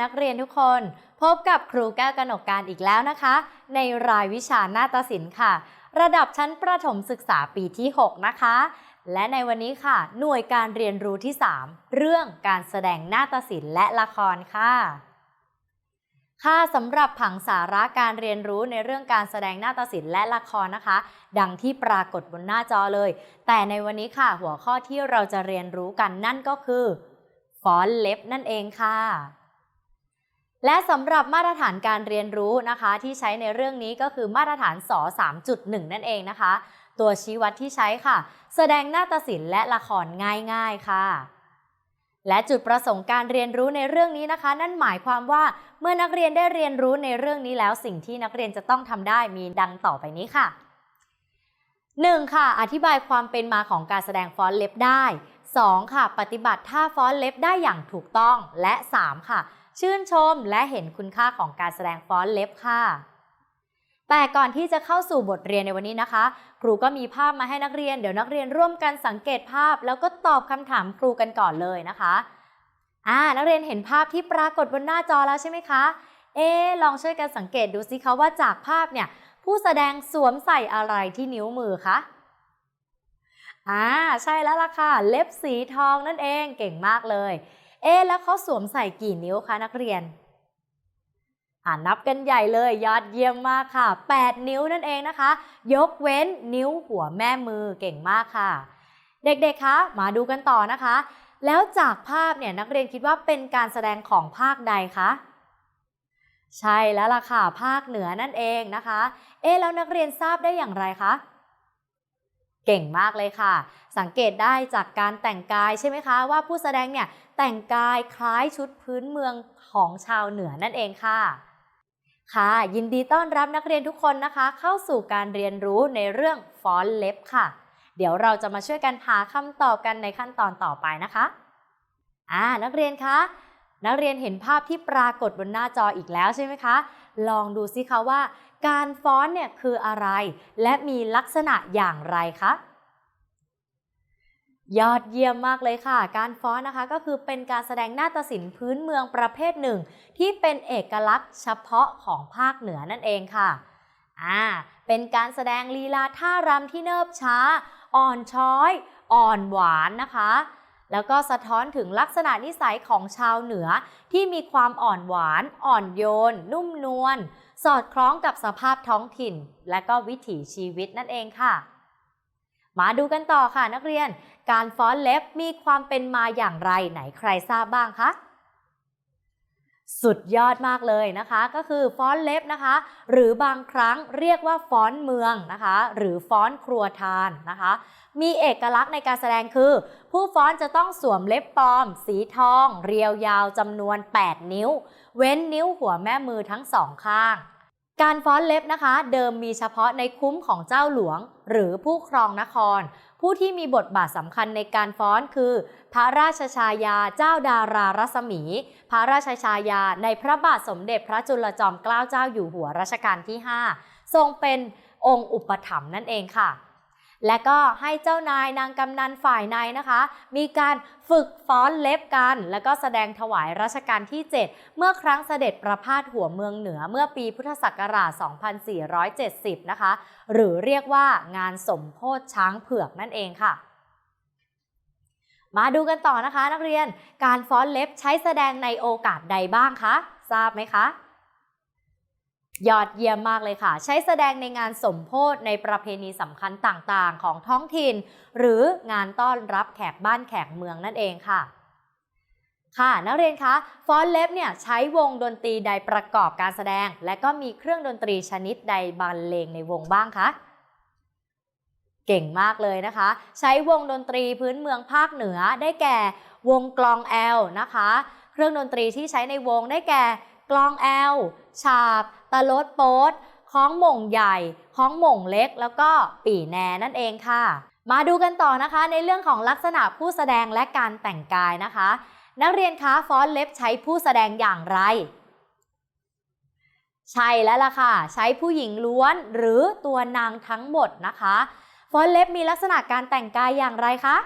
นักเรียนทุกคน พบกับครูแก้วกนกการอีกแล้วนะคะ ในรายวิชาหน้าฏศิลป์ค่ะ ระดับชั้นประถมศึกษาปีที่ 6 นะคะ และในวันนี้ค่ะ หน่วยการเรียนรู้ที่ 3 เรื่องการแสดงหน้าฏศิลป์และละครค่ะค่ะสำหรับผังสาระการเรียนรู้ในเรื่องการแสดงหน้าฏศิลป์และละครนะคะ ดังที่ปรากฏบนหน้าจอเลย แต่ในวันนี้ค่ะหัวข้อที่เราจะเรียนรู้กันนั่นก็คือฟอนเล็บนั่นเองค่ะ และสำหรับมาตรฐานการเรียนรู้นะคะ ที่ใช้ในเรื่องนี้ก็คือมาตรฐานส3.1 นั่นเองนะคะ ตัวชี้วัดที่ใช้ค่ะ แสดงหน้าฏศิลป์และละครง่ายๆค่ะ และจุดประสงค์การเรียนรู้ในเรื่องนี้นะคะ นั่นหมายความว่าเมื่อนักเรียนได้เรียนรู้ในเรื่องนี้แล้วสิ่งที่นักเรียนจะต้องทำได้มีดังต่อไปนี้ค่ะ 1. ค่ะ อธิบายความเป็นมาของการแสดงฟ้อนเล็บได้ 2. ค่ะ ปฏิบัติท่าฟ้อนเล็บได้อย่างถูกต้องและ 3. ค่ะ ชื่นชมและเห็นคุณค่าของการแสดงฟ้อนเล็บค่ะ แต่ก่อนที่จะเข้าสู่บทเรียนในวันนี้นะคะ ครูก็มีภาพมาให้นักเรียน เดี๋ยวนักเรียนร่วมกันสังเกตภาพ แล้วก็ตอบคำถามครูกันก่อนเลยนะคะอ่านักเรียนเห็นภาพที่ปรากฏบนหน้าจอแล้วใช่ไหมคะ เอ๊ลองช่วยกันสังเกตดูสิคะว่าจากภาพเนี่ยผู้แสดงสวมใส่อะไรที่นิ้วมือคะอ่าใช่แล้วล่ะค่ะ เล็บสีทองนั่นเองเก่งมากเลย เอ๊แล้วเขาสวมใส่กี่นิ้วคะนักเรียนอ่านับกันใหญ่เลยยอดเยี่ยมมากค่ะ 8 นิ้วนั่นเองนะคะ ยกเว้นนิ้วหัวแม่มือเก่งมากค่ะ เด็กๆคะมาดูกันต่อนะคะ แล้วจากภาพเนี่ยนักเรียนคิดว่าเป็นการแสดงของภาคใดคะใช่แล้วล่ะค่ะ ภาคเหนือนั่นเองนะคะ เอ๊แล้วนักเรียนทราบได้อย่างไรคะ เก่งมากเลยค่ะ สังเกตได้จากการแต่งกายใช่ไหมคะ ว่าผู้แสดงเนี่ยแต่งกายคล้ายชุดพื้นเมืองของชาวเหนือนั่นเองค่ะค่ะ ยินดีต้อนรับนักเรียนทุกคนนะคะ เข้าสู่การเรียนรู้ในเรื่องฟอนต์เล็บค่ะ เดี๋ยวเราจะมาช่วยกันหาคำตอบกันในขั้นตอนต่อไปนะคะอ่านักเรียนคะนักเรียนเห็นภาพที่ปรากฏบนหน้าจออีกแล้วใช่ไหมคะ ลองดูสิคะว่า การฟ้อนเนี่ยคืออะไร และมีลักษณะอย่างไรคะยอดเยี่ยมมากเลยค่ะ การฟ้อนนะคะก็คือเป็นการแสดงนาฏศิลป์พื้นเมืองประเภทหนึ่ง ที่เป็นเอกลักษณ์เฉพาะของภาคเหนือนั่นเองค่ะอ่าเป็นการแสดงลีลาท่ารำที่เนิบช้า อ่อนช้อย อ่อนหวานนะคะ แล้วก็สะท้อนถึงลักษณะนิสัยของชาวเหนือที่มีความอ่อนหวาน อ่อนโยน นุ่มนวล สอดคล้องกับสภาพท้องถิ่น และก็วิถีชีวิตนั่นเองค่ะ มาดูกันต่อค่ะนักเรียน การฟ้อนเล็บมีความเป็นมาอย่างไรไหนใครทราบบ้างคะ สุดยอดมากเลยนะคะ ก็คือฟ้อนเล็บนะคะ หรือบางครั้งเรียกว่าฟ้อนเมืองนะคะ หรือฟ้อนครัวทานนะคะ มีเอกลักษณ์ในการแสดงคือ ผู้ฟ้อนจะต้องสวมเล็บปลอม สีทอง เรียวยาวจำนวน 8 นิ้ว เว้นนิ้วหัวแม่มือทั้งสองข้าง การฟ้อนเล็บนะคะ เดิมมีเฉพาะในคุ้มของเจ้าหลวง หรือผู้ครองนคร ผู้ที่มีบทบาทสำคัญในการฟ้อนคือ พระราชชายาเจ้าดารารัศมี พระราชชายาในพระบาทสมเด็จพระจุลจอมเกล้าเจ้าอยู่หัวรัชกาลที่ 5 ทรงเป็นองค์อุปถัมภ์นั่นเองค่ะ และก็ให้เจ้านายนางกำนันฝ่ายในนะคะ มีการฝึกฟ้อนเล็บกัน แล้วก็แสดงถวายรัชกาลที่ 7 เมื่อครั้งเสด็จประพาสหัวเมืองเหนือเมื่อปีพุทธศักราช 2470 นะคะ หรือเรียกว่างานสมโพธช้างเผือกนั่นเองค่ะมาดูกันต่อนะคะนักเรียน การฟ้อนเล็บใช้แสดงในโอกาสใดบ้างคะ ทราบไหมคะ ยอดเยี่ยมมากเลยค่ะ ใช้แสดงในงานสมโพธิในประเพณีสำคัญต่างๆ ของท้องถิ่น หรืองานต้อนรับแขกบ้านแขกเมืองนั่นเองค่ะ ค่ะ นักเรียนคะฟอนเล็บเนี่ยใช้วงดนตรีใดประกอบการแสดง และก็มีเครื่องดนตรีชนิดใดบรรเลงในวงบ้างคะเก่งมากเลยนะคะ ใช้วงดนตรีพื้นเมืองภาคเหนือได้แก่ วงกลองแอลนะคะ เครื่องดนตรีที่ใช้ในวงได้แก่ กลองแอลฉาบ ตะลดโป๊ดคล้องหม่งใหญ่คล้องหม่งเล็ก แล้วก็ปีแนนั่นเองค่ะ มาดูกันต่อนะคะในเรื่องของลักษณะผู้แสดงและการแต่งกายนะคะ นักเรียนคะฟ้อนเล็บใช้ผู้แสดงอย่างไร ใช่แล้วล่ะค่ะ ใช้ผู้หญิงล้วนหรือตัวนางทั้งหมดนะคะฟ้อนเล็บมีลักษณะการแต่งกายอย่างไรคะ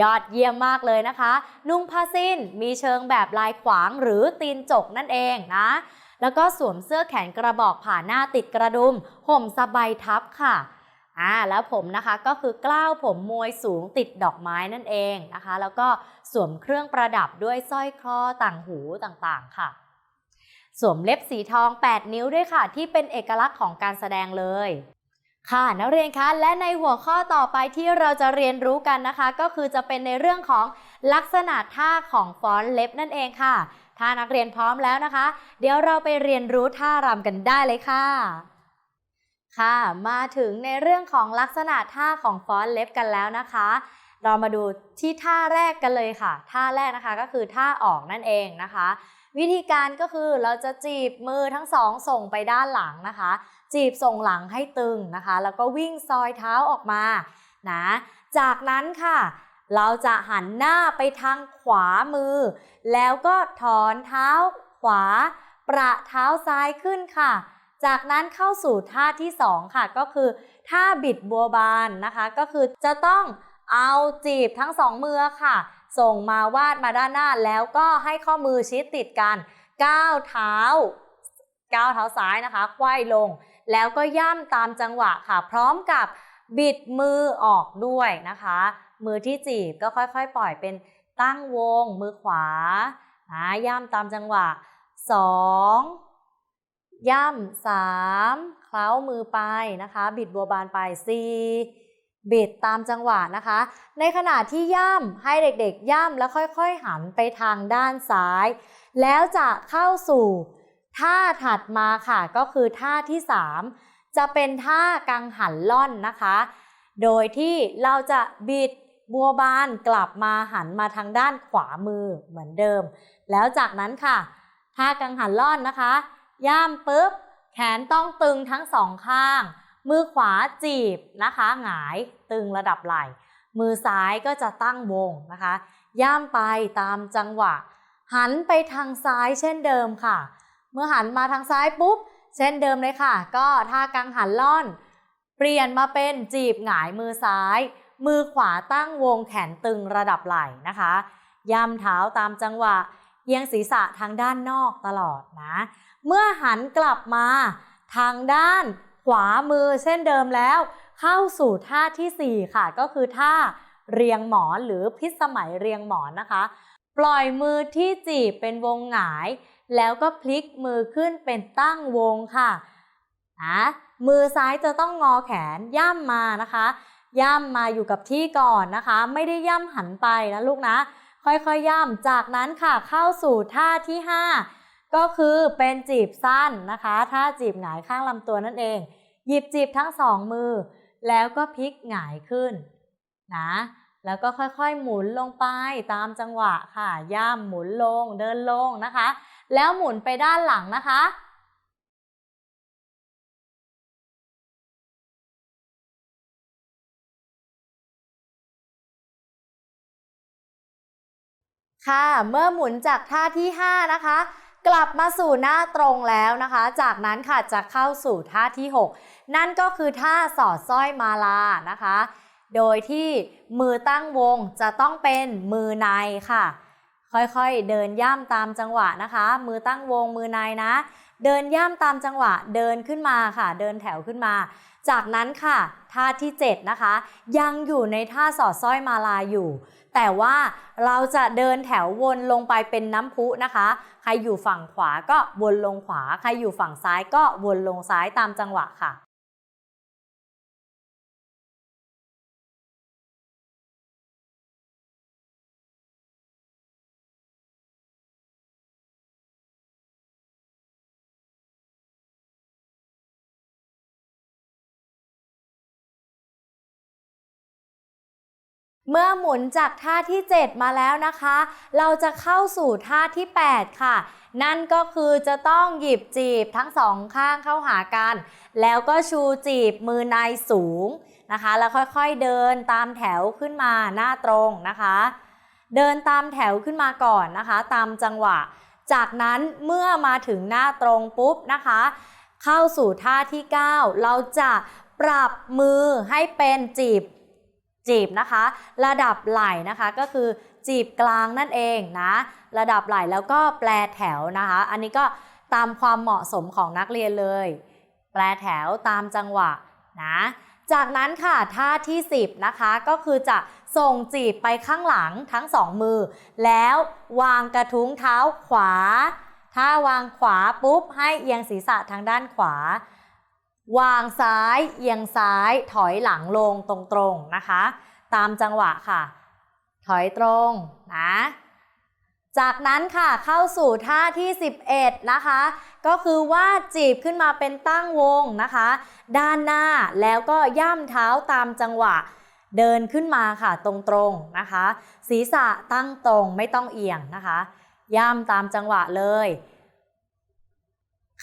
ยอดเยี่ยมมากเลยนะคะ นุ่งผ้าสิ้นมีเชิงแบบลายขวางหรือตีนจกนั่นเองนะ แล้วก็สวมเสื้อแขนกระบอกผ่าหน้าติดกระดุม ห่มสบายทับค่ะอ่าแล้วผมนะคะก็คือกล้าวผมมวยสูงติดดอกไม้นั่นเองนะคะ แล้วก็สวมเครื่องประดับด้วยสร้อยคอต่างหูต่างๆค่ะ สวมเล็บสีทอง 8 นิ้วด้วยค่ะ ที่เป็นเอกลักษณ์ของการแสดงเลย ค่ะนักเรียนคะและในหัวข้อต่อไปที่เราจะเรียนรู้กันนะคะ ก็คือจะเป็นในเรื่องของลักษณะท่าของฟ้อนเล็บนั่นเองค่ะ ถ้านักเรียนพร้อมแล้วนะคะ เดี๋ยวเราไปเรียนรู้ท่ารำกันได้เลยค่ะ ค่ะ มาถึงในเรื่องของลักษณะท่าของฟ้อนเล็บกันแล้วนะคะ เรามาดูที่ท่าแรกกันเลยค่ะ ท่าแรกนะคะก็คือท่าออกนั่นเองนะคะ วิธีการก็คือเราจะจีบมือทั้งสองส่งไปด้านหลังนะคะ จีบส่งหลังให้ตึงนะคะ แล้วก็วิ่งซอยเท้าออกมานะจากนั้นค่ะ เราจะหันหน้าไปทางขวามือ แล้วก็ถอนเท้าขวา ประเท้าซ้ายขึ้นค่ะ จากนั้นเข้าสู่ท่าที่สองค่ะ ก็คือท่าบิดบัวบานนะคะ ก็คือจะต้องเอาจีบทั้งสองมือค่ะ ส่งมาวาดมาด้านหน้าแล้วก็ให้ข้อมือชิดติดกันก้าวเท้า ก้าวเท้าซ้ายนะคะไขว้ลง แล้วก็ย่ำตามจังหวะค่ะ พร้อมกับบิดมือออกด้วยนะคะ มือที่จีบก็ค่อยๆ ปล่อยเป็นตั้งวง มือขวานะย่ำตามจังหวะ 2 ย่ำ3เคล้ามือไปนะคะ บิดบัวบานไป4บิดตามจังหวะนะคะ ในขณะที่ย่ำให้เด็กๆ ย่ำแล้วค่อยๆ หันไปทางด้านซ้าย แล้วจะเข้าสู่ ท่าถัดมาค่ะก็คือท่าที่ 3 จะเป็นท่ากังหันล่อนนะคะ โดยที่เราจะบิดบัวบานกลับมาหันมาทางด้านขวามือเหมือนเดิม แล้วจากนั้นค่ะ ท่ากังหันล่อนนะคะ ย่ามปุ๊บ แขนต้องตึงทั้งสองข้าง มือขวาจีบนะคะ หงายตึงระดับไหล่ มือซ้ายก็จะตั้งวงนะคะ ย่ามไปตามจังหวะ หันไปทางซ้ายเช่นเดิมค่ะ มื่อหันมาทางซ้ายปุ๊บ เช่นเดิมเลยค่ะ ก็ท่ากังหันล่อน เปลี่ยนมาเป็นจีบหงายมือซ้าย มือขวาตั้งวงแขนตึงระดับไหล่นะคะย่ำเท้าตามจังหวะเอียงศีรษะทางด้านนอกตลอดนะ เมื่อหันกลับมาทางด้านขวามือเช่นเดิมแล้ว เข้าสู่ท่าทีสี่4 ค่ะ ก็คือท่าเรียงหมอนหรือพิสมัยเรียงหมอนนะคะ ปล่อยมือที่จีบเป็นวงหงาย แล้วก็พลิกมือขึ้นเป็นตั้งวงค่ะนะมือซ้ายจะต้องงอแขนย่ำมานะคะ ย่ำมาอยู่กับที่ก่อนนะคะ ไม่ได้ย่ำหันไปนะลูกนะ ค่อยๆย่ำจากนั้นค่ะเข้าสู่ท่าที่ 5 ก็คือเป็นจีบสั้นนะคะท่าจีบหงายข้างลำตัวนั่นเอง หยิบจีบทั้งสองมือ แล้วก็พลิกหงายขึ้นนะแล้วก็ค่อยๆ หมุนลงไปตามจังหวะค่ะ ย่ำหมุนลงเดินลงนะคะ แล้วหมุนไปด้านหลังนะคะ ค่ะ เมื่อหมุนจากท่าที่ 5 นะคะกลับมาสู่หน้าตรงแล้วนะคะ จากนั้นค่ะจะเข้าสู่ท่าที่ 6 นั่นก็คือท่าสอดสร้อยมาลานะคะ โดยที่มือตั้งวงจะต้องเป็นมือในค่ะ ค่อยๆ เดินย่ำตามจังหวะนะคะ มือตั้งวงมือในนะ เดินย่ำตามจังหวะ เดินขึ้นมาค่ะ เดินแถวขึ้นมา จากนั้นค่ะท่าที่ 7 นะคะ ยังอยู่ในท่าสอดสร้อยมาลาอยู่ แต่ว่าเราจะเดินแถววนลงไปเป็นน้ำพุนะคะ ใครอยู่ฝั่งขวาก็วนลงขวา ใครอยู่ฝั่งซ้ายก็วนลงซ้ายตามจังหวะค่ะ เมื่อหมุนจากท่าที่ 7 มาแล้วนะคะ เราจะเข้าสู่ท่าที่ 8 ค่ะ นั่นก็คือจะต้องหยิบจีบทั้งสองข้างเข้าหากัน แล้วก็ชูจีบมือในสูงนะคะ แล้วค่อยๆเดินตามแถวขึ้นมาหน้าตรงนะคะ เดินตามแถวขึ้นมาก่อนนะคะ ตามจังหวะ จากนั้นเมื่อมาถึงหน้าตรงปุ๊บนะคะ เข้าสู่ท่าที่ 9 เราจะปรับมือให้เป็นจีบ จีบนะคะ ระดับไหล่นะคะก็คือจีบกลางนั่นเองนะ ระดับไหล่แล้วก็แปลแถวนะคะ อันนี้ก็ตามความเหมาะสมของนักเรียนเลย แปลแถวตามจังหวะนะจากนั้นค่ะท่าที่ 10 นะคะก็คือจะส่งจีบไปข้างหลังทั้งสองมือ แล้ววางกระทุ้งเท้าขวา ถ้าวางขวาปุ๊บให้เอียงศีรษะทางด้านขวา วางซ้ายเอียงซ้ายถอยหลังลงตรงๆนะคะ ตามจังหวะค่ะ ถอยตรงนะจากนั้นค่ะเข้าสู่ท่าที่ 11 นะคะ ก็คือว่าจีบขึ้นมาเป็นตั้งวงนะคะ ด้านหน้าแล้วก็ย่ำเท้าตามจังหวะ เดินขึ้นมาค่ะตรงๆนะคะ ศีรษะตั้งตรงไม่ต้องเอียงนะคะ ย่ำตามจังหวะเลย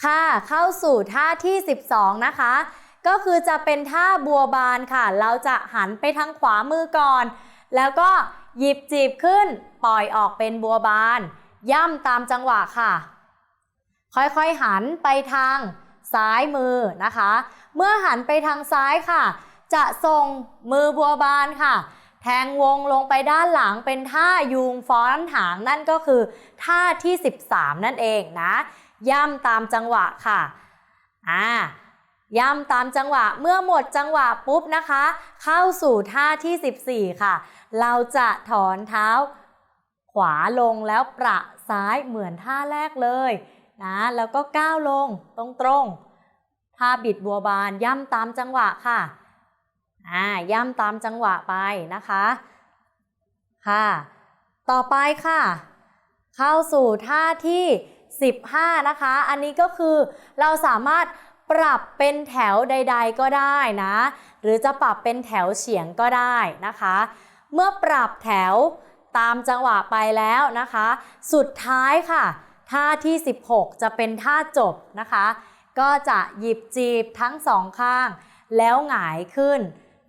ค่ะ เข้าสู่ท่าที่ 12 นะคะ ก็คือจะเป็นท่าบัวบานค่ะ เราจะหันไปทางขวามือก่อน แล้วก็หยิบจีบขึ้น ปล่อยออกเป็นบัวบาน ย่ำตามจังหวะค่ะ ค่อยๆหันไปทางซ้ายมือนะคะ เมื่อหันไปทางซ้ายค่ะ จะส่งมือบัวบานค่ะ แทงวงลงไปด้านหลังเป็นท่ายูงฟ้อนหางนั่นก็คือท่าที่ 13 นั่นเองนะ ย่ำตามจังหวะค่ะอ่าย่ำตามจังหวะเมื่อหมดจังหวะปุ๊บนะคะ เข้าสู่ท่าที่ 14 ค่ะ เราจะถอนเท้า ขวาลงแล้วประซ้ายเหมือนท่าแรกเลยนะแล้วก็ก้าวลงตรงๆท่าบิดบัวบานย่ำตามจังหวะค่ะอ่าย่ำตามจังหวะไปนะคะค่ะ ต่อไปค่ะ เข้าสู่ท่าที่ 15 นะคะ อันนี้ก็คือเราสามารถปรับเป็นแถวใด ๆ ก็ได้นะ หรือจะปรับเป็นแถวเฉียงก็ได้นะคะ เมื่อปรับแถวตามจังหวะไปแล้วนะคะ สุดท้ายค่ะ ท่าที่ 16 จะเป็นท่าจบนะคะ ก็จะหยิบจีบทั้งสองข้าง แล้วหงายขึ้น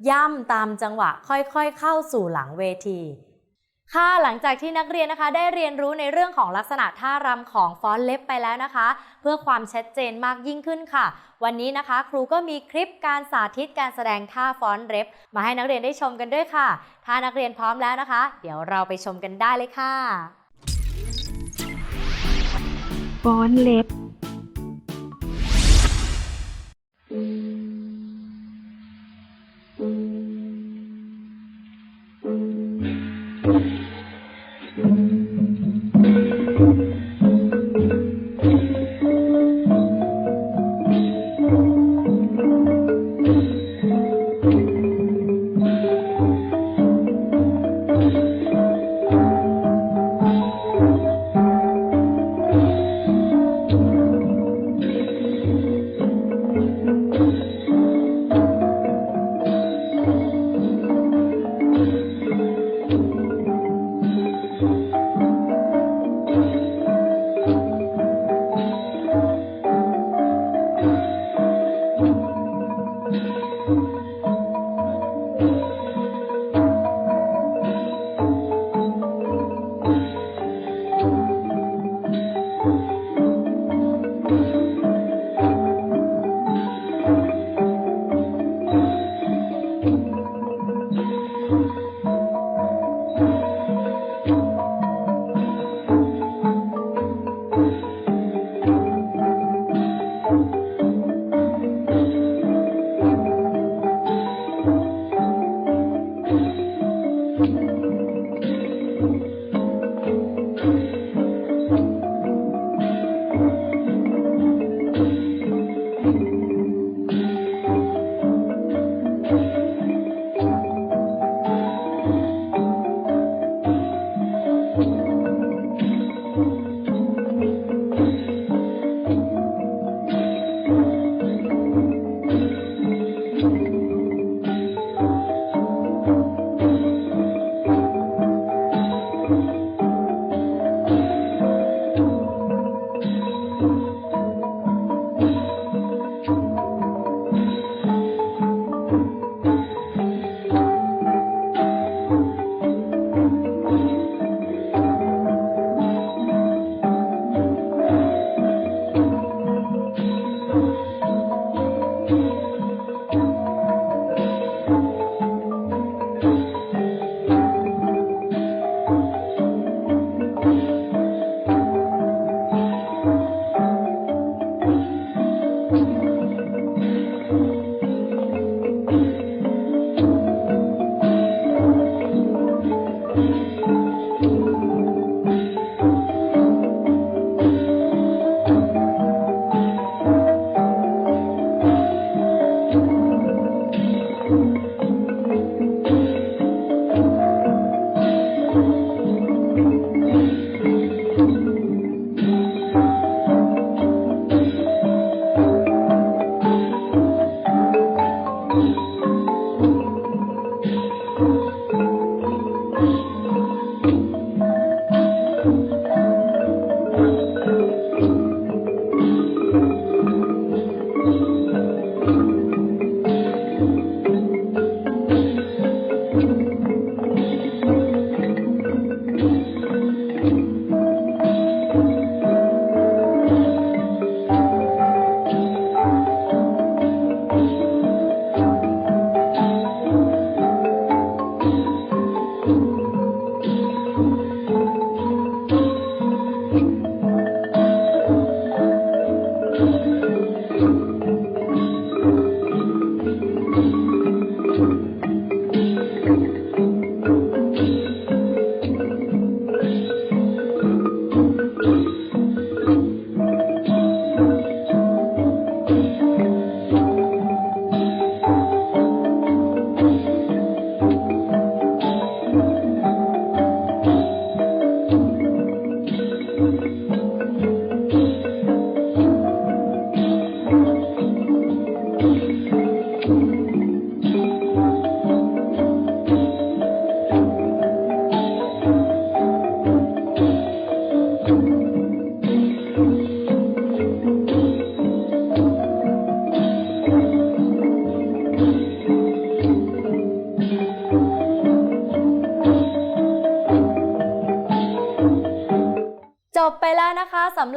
ย่ำตามจังหวะค่อยๆเข้าสู่หลังเวที ค่ะหลังจากที่นักเรียนนะคะได้เรียนรู้ในเรื่องของลักษณะท่ารำของฟ้อนเล็บไปแล้วนะคะ เพื่อความชัดเจนมากยิ่งขึ้นค่ะ วันนี้นะคะ ครูก็มีคลิปการสาธิตการแสดงท่าฟ้อนเล็บมาให้นักเรียนได้ชมกันด้วยค่ะ ถ้านักเรียนพร้อมแล้วนะคะ เดี๋ยวเราไปชมกันได้เลยค่ะฟ้อนเล็บ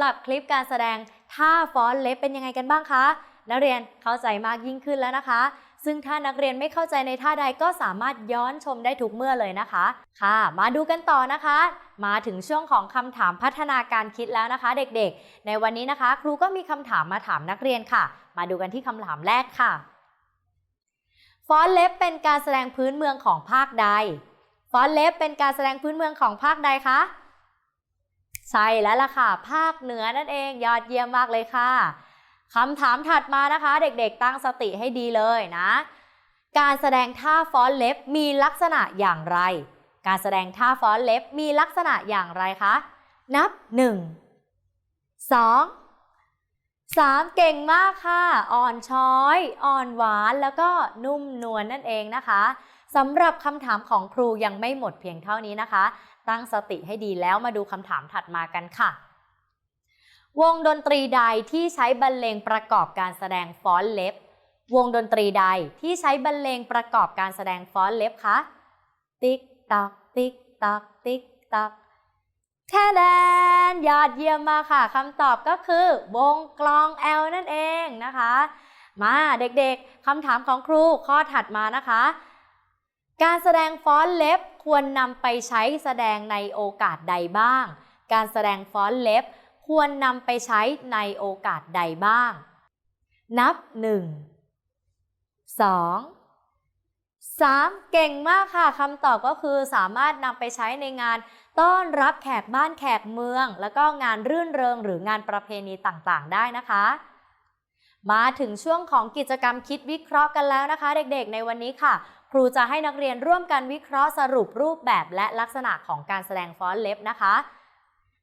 หรับคลิปการแสดงท่าฟ้อนเล็บเป็นยังไงกันบ้างคะ นักเรียนเข้าใจมากยิ่งขึ้นแล้วนะคะ ซึ่งถ้านักเรียนไม่เข้าใจในท่าใดก็สามารถย้อนชมได้ทุกเมื่อเลยนะคะ ค่ะ มาดูกันต่อนะคะ มาถึงช่วงของคำถามพัฒนาการคิดแล้วนะคะ เด็กๆ ในวันนี้นะคะ ครูก็มีคำถามมาถามนักเรียนค่ะ มาดูกันที่คำถามแรกค่ะฟ้อนเล็บเป็นการแสดงพื้นเมืองของภาคใด ฟ้อนเล็บเป็นการแสดงพื้นเมืองของภาคใดคะ ใช่แล้วล่ะค่ะ ภาคเหนือนั่นเองยอดเยี่ยมมากเลยค่ะคำถามถัดมานะคะ เด็กๆ ตั้งสติให้ดีเลยนะ การแสดงท่าฟ้อนเล็บมีลักษณะอย่างไร การแสดงท่าฟ้อนเล็บมีลักษณะอย่างไรคะนับ 1 2 3 เก่งมากค่ะ อ่อนช้อย อ่อนหวานแล้วก็นุ่มนวลนั่นเองนะคะสำหรับคำถามของครูยังไม่หมดเพียงเท่านี้นะคะ ตั้งสติให้ดีแล้วมาดูคำถามถัดมากันค่ะ วงดนตรีใดที่ใช้บรรเลงประกอบการแสดงฟ้อนเล็บ วงดนตรีใดที่ใช้บรรเลงประกอบการแสดงฟ้อนเล็บคะ ติ๊กตอกติ๊กตอกติ๊กตอกแค่แดนยอดเยี่ยมมากค่ะคำตอบก็คือ วงกลองแอลนั่นเองนะคะ มาเด็กๆคำถามของครูข้อถัดมานะคะ การแสดงฟ้อนเล็บควรนำไปใช้แสดงในโอกาสใดบ้าง การแสดงฟ้อนเล็บควรนำไปใช้ในโอกาสใดบ้าง นับ 1 2 3 เก่งมากค่ะคำตอบก็คือสามารถนำไปใช้ในงานต้อนรับแขกบ้านแขกเมือง แล้วก็งานรื่นเริงหรืองานประเพณีต่างๆ ได้นะคะ มาถึงช่วงของกิจกรรมคิดวิเคราะห์กันแล้วนะคะ เด็กๆ ในวันนี้ค่ะ ครูจะให้นักเรียนร่วมกันวิเคราะห์สรุปรูปแบบและลักษณะของการแสดงฟ้อนเล็บนะคะ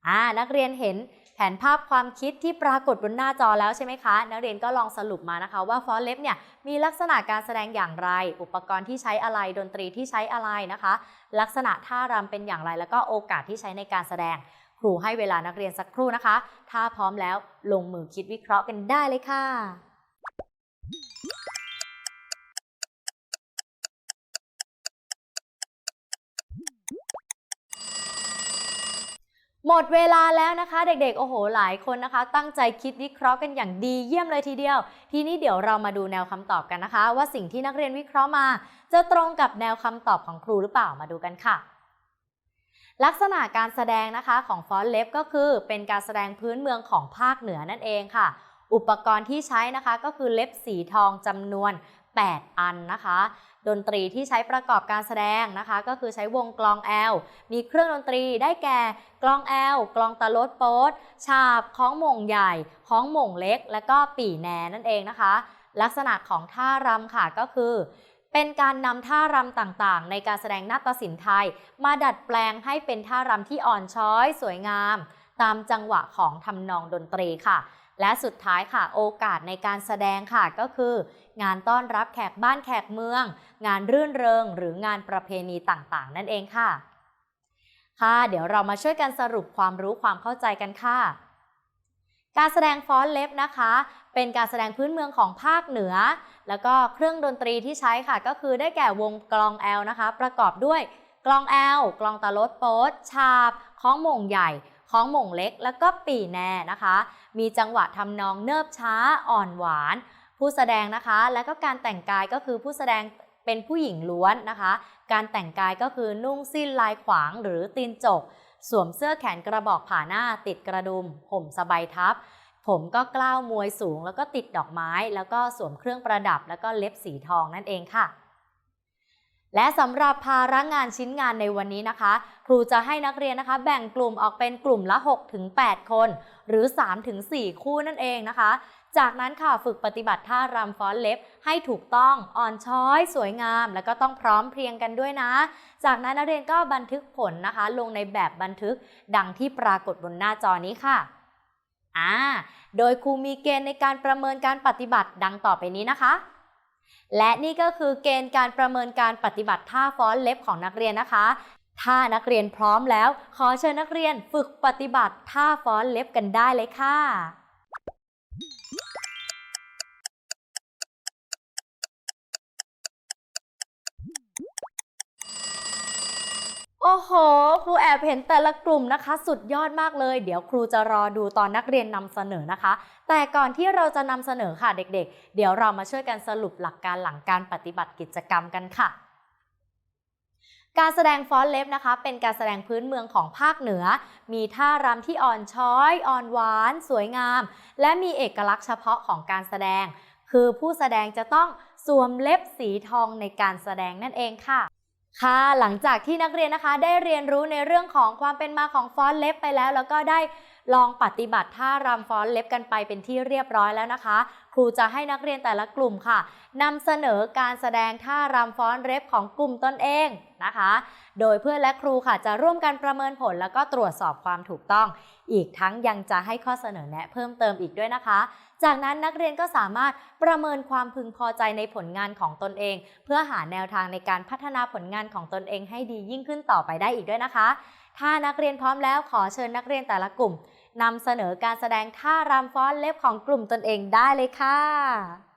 อ่านักเรียนเห็นแผนภาพความคิดที่ปรากฏบนหน้าจอแล้วใช่ไหมคะ นักเรียนก็ลองสรุปมานะคะว่าฟ้อนเล็บเนี่ยมีลักษณะการแสดงอย่างไร อุปกรณ์ที่ใช้อะไรดนตรีที่ใช้อะไรนะคะ ลักษณะท่ารำเป็นอย่างไร แล้วก็โอกาสที่ใช้ในการแสดง ครูให้เวลานักเรียนสักครู่นะคะ ถ้าพร้อมแล้วลงมือคิดวิเคราะห์กันได้เลยค่ะ หมดเวลาแล้วนะคะเด็กๆ โอ้โห หลายคนนะคะ ตั้งใจคิดวิเคราะห์กันอย่างดีเยี่ยมเลยทีเดียว ทีนี้เดี๋ยวเรามาดูแนวคำตอบกันนะคะ ว่าสิ่งที่นักเรียนวิเคราะห์มา จะตรงกับแนวคำตอบของครูหรือเปล่ามาดูกันค่ะ ลักษณะการแสดงนะคะของฟอนเล็บก็คือเป็นการแสดงพื้นเมืองของภาคเหนือนั่นเองค่ะ อุปกรณ์ที่ใช้นะคะก็คือเล็บสีทองจำนวน 8 อันนะคะ ดนตรีที่ใช้ประกอบการแสดงนะคะ ก็คือใช้วงกลองแอล มีเครื่องดนตรีได้แก่กลองแอล กลองตะลดโป๊ดฉาบคล้องหม่งใหญ่คล้องหม่งเล็ก และก็ปี่แหนนั่นเองนะคะ ลักษณะของท่ารำค่ะก็คือเป็นการนำท่ารำต่างๆ ในการแสดงนาฏศิลป์ไทย มาดัดแปลงให้เป็นท่ารำที่อ่อนช้อย สวยงาม ตามจังหวะของทำนองดนตรีค่ะ และสุดท้ายค่ะโอกาสในการแสดงค่ะก็คือ งานต้อนรับแขกบ้านแขกเมือง งานรื่นเริง หรืองานประเพณีต่างๆ นั่นเองค่ะ ค่ะ เดี๋ยวเรามาช่วยกันสรุปความรู้ความเข้าใจกันค่ะการแสดงฟ้อนเล็บนะคะ เป็นการแสดงพื้นเมืองของภาคเหนือ แล้วก็เครื่องดนตรีที่ใช้ค่ะ ก็คือได้แก่วงกลองแอลนะคะ ประกอบด้วยกลองแอลกลองตะลดโป๊ดฉาบค้องหม่งใหญ่ค้องหม่งเล็ก แล้วก็ปี่แน่นะคะ มีจังหวะทำนองเนิบช้าอ่อนหวาน ผู้แสดงนะคะ และก็การแต่งกายก็คือผู้แสดงเป็นผู้หญิงล้วนนะคะ การแต่งกายก็คือนุ่งสิ้นลายขวางหรือตีนจก สวมเสื้อแขนกระบอกผ่าหน้าติดกระดุมห่มสบายทับ ผมก็กล้าวมวยสูง แล้วก็ติดดอกไม้ แล้วก็สวมเครื่องประดับ แล้วก็เล็บสีทองนั่นเองค่ะ และสำหรับภาระงานชิ้นงานในวันนี้นะคะ ครูจะให้นักเรียนนะคะ แบ่งกลุ่มออกเป็นกลุ่มละ 6-8 คน หรือ 3-4 คู่นั่นเองนะคะ จากนั้นค่ะฝึกปฏิบัติท่ารำฟ้อนเล็บ ให้ถูกต้องอ่อนช้อย สวยงาม แล้วก็ต้องพร้อมเพรียงกันด้วยนะ จากนั้นนักเรียนก็บันทึกผลนะคะ ลงในแบบบันทึกดังที่ปรากฏบนหน้าจอนี้ค่ะอ่าโดยครูมีเกณฑ์ในการประเมินการปฏิบัติดังต่อไปนี้นะคะ และนี่ก็คือเกณฑ์การประเมินการปฏิบัติท่าฟ้อนเล็บของนักเรียนนะคะ ถ้านักเรียนพร้อมแล้ว ขอเชิญนักเรียนฝึกปฏิบัติท่าฟ้อนเล็บกันได้เลยค่ะ โห ครูแอบเห็นแต่ละกลุ่มนะคะ สุดยอดมากเลย เดี๋ยวครูจะรอดูตอนนักเรียนนำเสนอนะคะ แต่ก่อนที่เราจะนำเสนอค่ะเด็กๆ เดี๋ยวเรามาช่วยกันสรุปหลักการหลังการปฏิบัติกิจกรรมกันค่ะการแสดงฟ้อนเล็บนะคะ เป็นการแสดงพื้นเมืองของภาคเหนือ มีท่ารำที่อ่อนช้อย อ่อนหวาน สวยงาม และมีเอกลักษณ์เฉพาะของการแสดง คือผู้แสดงจะต้องสวมเล็บสีทองในการแสดงนั่นเองค่ะ ค่ะหลังจากที่นักเรียนนะคะได้เรียนรู้ในเรื่องของความเป็นมาของฟ้อนเล็บไปแล้ว แล้วก็ได้ลองปฏิบัติท่ารำฟ้อนเล็บกันไปเป็นที่เรียบร้อยแล้วนะคะ ครูจะให้นักเรียนแต่ละกลุ่มค่ะนำเสนอการแสดงท่ารำฟ้อนเล็บของกลุ่มตนเองนะคะ โดยเพื่อนและครูค่ะจะร่วมกันประเมินผลแล้วก็ตรวจสอบความถูกต้อง อีกทั้งยังจะให้ข้อเสนอแนะเพิ่มเติมอีกด้วยนะคะ จากนั้นนักเรียนก็สามารถประเมินความพึงพอใจในผลงานของตนเอง เพื่อหาแนวทางในการพัฒนาผลงานของตนเองให้ดียิ่งขึ้นต่อไปได้อีกด้วยนะคะ ถ้านักเรียนพร้อมแล้วขอเชิญนักเรียนแต่ละกลุ่มนำเสนอการแสดงท่ารำฟ้อนเล็บของกลุ่มตนเองได้เลยค่ะ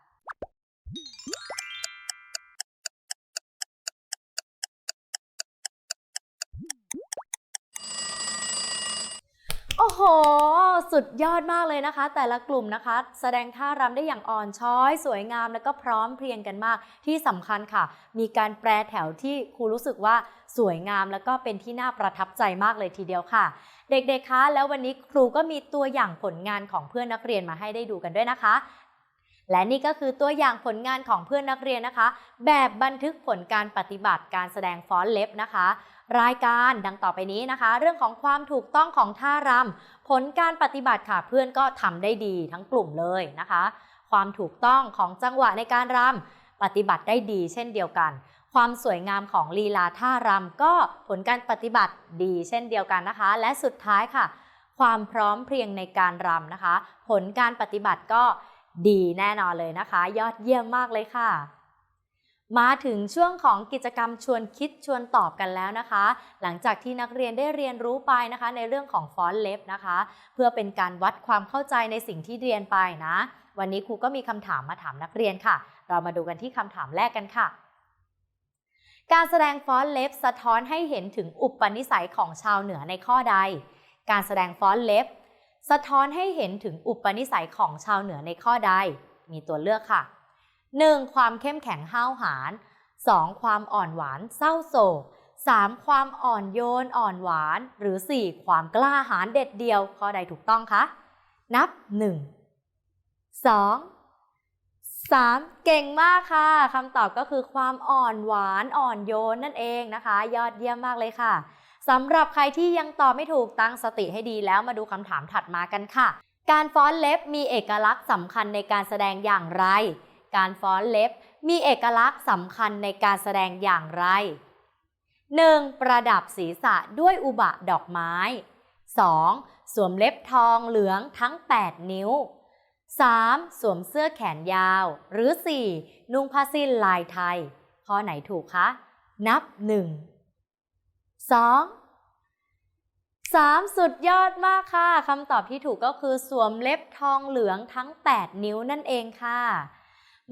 โอ้โห สุดยอดมากเลยนะคะ แต่ละกลุ่มนะคะ แสดงท่ารำได้อย่างอ่อนช้อย สวยงามแล้วก็พร้อมเพรียงกันมาก ที่สำคัญค่ะ มีการแปรแถวที่ครูรู้สึกว่าสวยงามแล้วก็เป็นที่น่าประทับใจมากเลยทีเดียวค่ะ เด็กๆ คะ แล้ววันนี้ครูก็มีตัวอย่างผลงานของเพื่อนนักเรียนมาให้ได้ดูกันด้วยนะคะและนี่ก็คือตัวอย่างผลงานของเพื่อนนักเรียนนะคะ แบบบันทึกผลการปฏิบัติการแสดงฟ้อนเล็บนะคะ รายการดังต่อไปนี้นะคะ เรื่องของความถูกต้องของท่ารำผลการปฏิบัติค่ะเพื่อนก็ทำได้ดีทั้งกลุ่มเลยนะคะ ความถูกต้องของจังหวะในการรำปฏิบัติได้ดีเช่นเดียวกัน ความสวยงามของลีลาท่ารำก็ผลการปฏิบัติดีเช่นเดียวกันนะคะ และสุดท้ายค่ะ ความพร้อมเพรียงในการรำนะคะ ผลการปฏิบัติก็ดีแน่นอนเลยนะคะ ยอดเยี่ยมมากเลยค่ะ มาถึงช่วงของกิจกรรมชวนคิดชวนตอบกันแล้วนะคะ หลังจากที่นักเรียนได้เรียนรู้ไปนะคะ ในเรื่องของฟอนต์เล็บนะคะ เพื่อเป็นการวัดความเข้าใจในสิ่งที่เรียนไปนะ วันนี้ครูก็มีคำถามมาถามนักเรียนค่ะ เรามาดูกันที่คำถามแรกกันค่ะ การแสดงฟอนต์เล็บ สะท้อนให้เห็นถึงอุปนิสัยของชาวเหนือในข้อใด การแสดงฟอนต์เล็บ สะท้อนให้เห็นถึงอุปนิสัยของชาวเหนือในข้อใด มีตัวเลือกค่ะ 1. ความเข้มแข็งห้าวหาญ 2. ความอ่อนหวานเศร้าโศก 3. ความอ่อนโยนอ่อนหวาน หรือ 4. ความกล้าหาญเด็ดเดียว ข้อใดถูกต้องคะ นับ 1 2 3 เก่งมากค่ะคำตอบก็คือความอ่อนหวานอ่อนโยนนั่นเองนะคะ ยอดเยี่ยมมากเลยค่ะสำหรับใครที่ยังตอบไม่ถูกตั้งสติให้ดีแล้วมาดูคำถามถัดมากันค่ะ การฟ้อนเล็บมีเอกลักษณ์สำคัญในการแสดงอย่างไร การฟ้อนเล็บมีเอกลักษณ์สำคัญในการแสดงอย่างไร 1. ประดับศีรษะด้วยอุบะดอกไม้ 2. สวมเล็บทองเหลืองทั้ง 8 นิ้ว 3. สวมเสื้อแขนยาว หรือ 4. นุ่งผ้าสิ้นลายไทย ข้อไหนถูกคะ นับ 1 2 3 สุดยอดมากค่ะ คำตอบที่ถูกก็คือสวมเล็บทองเหลืองทั้ง 8 นิ้วนั่นเองค่ะ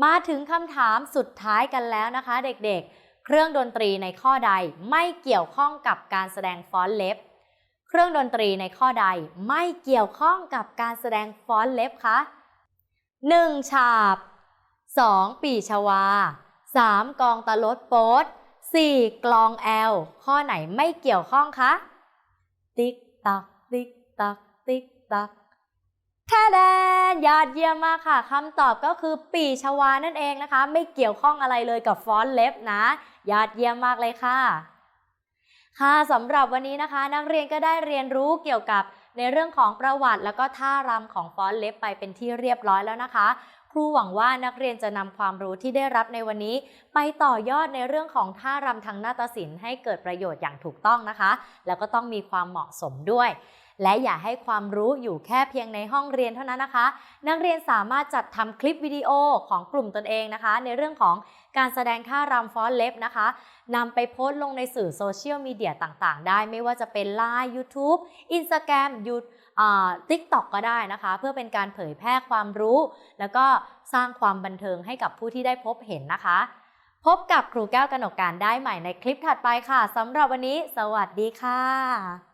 มาถึงคำถามสุดท้ายกันแล้วนะคะ เด็กๆ เครื่องดนตรีในข้อใดไม่เกี่ยวข้องกับการแสดงฟ้อนเล็บ เครื่องดนตรีในข้อใดไม่เกี่ยวข้องกับการแสดงฟ้อนเล็บคะ 1. ฉาบ 2. ปีชวา 3. กองตะลดโป๊ด 4. กลองแอล ข้อไหนไม่เกี่ยวข้องคะ ติ๊กตัก ติ๊กตัก ติ๊กตัก แท้แดนยอดเยี่ยมมากค่ะคำตอบก็คือปีชวานั่นเองนะคะ ไม่เกี่ยวข้องอะไรเลยกับฟอนเล็บนะ ยอดเยี่ยมมากเลยค่ะ ค่ะสำหรับวันนี้นะคะ นักเรียนก็ได้เรียนรู้เกี่ยวกับในเรื่องของประวัติแล้วก็ท่ารำของฟอนเล็บไปเป็นที่เรียบร้อยแล้วนะคะ ครูหวังว่านักเรียนจะนำความรู้ที่ได้รับในวันนี้ ไปต่อยอดในเรื่องของท่ารำทางนาฏศิลป์ให้เกิดประโยชน์อย่างถูกต้องนะคะ แล้วก็ต้องมีความเหมาะสมด้วย และอย่าให้ความรู้อยู่แค่เพียงในห้องเรียนเท่านั้นนะคะ นักเรียนสามารถจัดทำคลิปวิดีโอของกลุ่มตนเองนะคะ ในเรื่องของการแสดงท่ารำฟ้อนเล็บนะคะนำไปโพสต์ลงในสื่อโซเชียลมีเดียต่างๆ ได้ ไม่ว่าจะเป็น Line YouTube Instagram ยูทิกต็อกก็ได้นะคะ เพื่อเป็นการเผยแพร่ความรู้ แล้วก็สร้างความบันเทิงให้กับผู้ที่ได้พบเห็นนะคะ พบกับครูแก้วกนกการได้ใหม่ในคลิปถัดไปค่ะสำหรับวันนี้ สวัสดีค่ะ